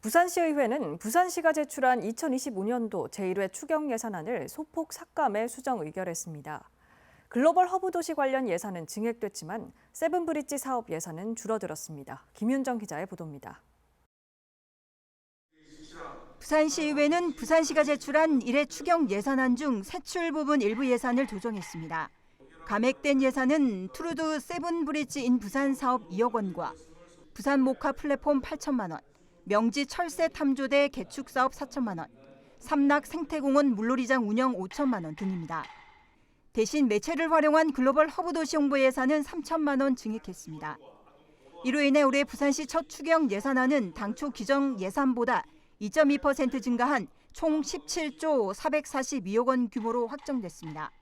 부산시의회는 부산시가 제출한 2025년도 제1회 추경 예산안을 소폭 삭감해 수정 의결했습니다. 글로벌 허브 도시 관련 예산은 증액됐지만 세븐브릿지 사업 예산은 줄어들었습니다. 김윤정 기자의 보도입니다. 부산시의회는 부산시가 제출한 1회 추경 예산안 중 세출 부분 일부 예산을 조정했습니다. 감액된 예산은 트루드 세븐브릿지 인 부산 사업 2억 원과 부산 모카 플랫폼 8천만 원, 명지 철새 탐조대 개축 사업 4천만 원, 삼락 생태공원 물놀이장 운영 5천만 원 등입니다. 대신 매체를 활용한 글로벌 허브 도시 홍보 예산은 3천만 원 증액했습니다. 이로 인해 올해 부산시 첫 추경 예산안은 당초 기정 예산보다 2.2% 증가한 총 17조 442억 원 규모로 확정됐습니다.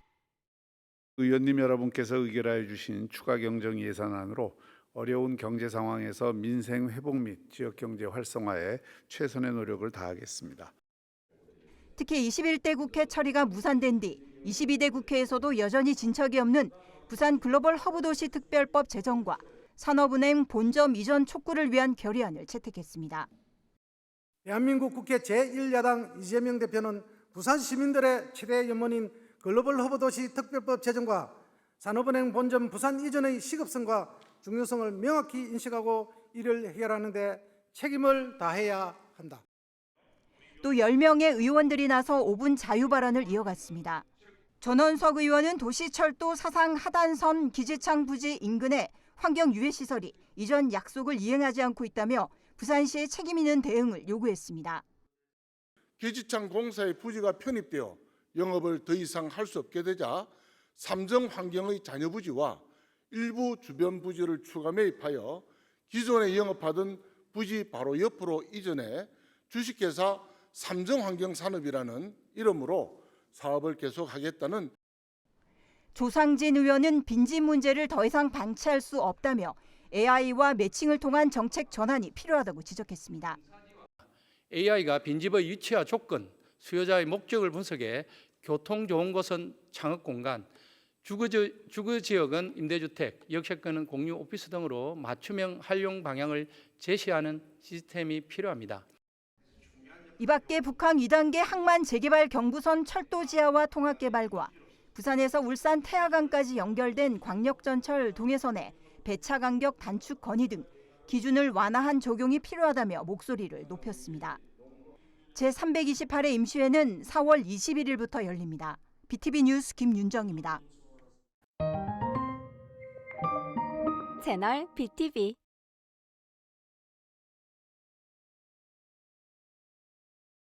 의원님 여러분께서 의결하여 주신 추가 경정 예산안으로 어려운 경제 상황에서 민생 회복 및 지역 경제 활성화에 최선의 노력을 다하겠습니다. 특히 21대 국회 처리가 무산된 뒤 22대 국회에서도 여전히 진척이 없는 부산 글로벌 허브도시 특별법 제정과 산업은행 본점 이전 촉구를 위한 결의안을 채택했습니다. 대한민국 국회 제1야당 이재명 대표는 부산 시민들의 최대 염원인 글로벌 허브도시 특별법 제정과 산업은행 본점 부산 이전의 시급성과 중요성을 명확히 인식하고 이를 해결하는 데 책임을 다해야 한다. 또 10명의 의원들이 나서 5분 자유 발언을 이어갔습니다. 전원석 의원은 도시철도 사상 하단선 기지창 부지 인근에 환경 유해 시설이 이전 약속을 이행하지 않고 있다며 부산시의 책임 있는 대응을 요구했습니다. 기지창 공사의 부지가 편입되어 영업을 더 이상 할 수 없게 되자 삼정 환경의 잔여 부지와 일부 주변 부지를 추가 매입하여 기존에 영업하던 부지 바로 옆으로 이전해 주식회사 삼정환경산업이라는 이름으로 사업을 계속하겠다는 조상진 의원은 빈집 문제를 더 이상 방치할 수 없다며 AI와 매칭을 통한 정책 전환이 필요하다고 지적했습니다. AI가 빈집의 위치와 조건, 수요자의 목적을 분석해 교통 좋은 곳은 창업 공간, 주거, 지- 주거 지역은 임대주택, 역세권은 공유 오피스 등으로 맞춤형 활용 방향을 제시하는 시스템이 필요합니다. 이 밖에 북한 2단계 항만 재개발 경부선 철도 지하와 통합 개발과 부산에서 울산 태화강까지 연결된 광역전철 동해선의 배차 간격 단축 건의 등 기준을 완화한 적용이 필요하다며 목소리를 높였습니다. 제328회 임시회는 4월 21일부터 열립니다. BTV 뉴스 김윤정입니다. 채널 BTV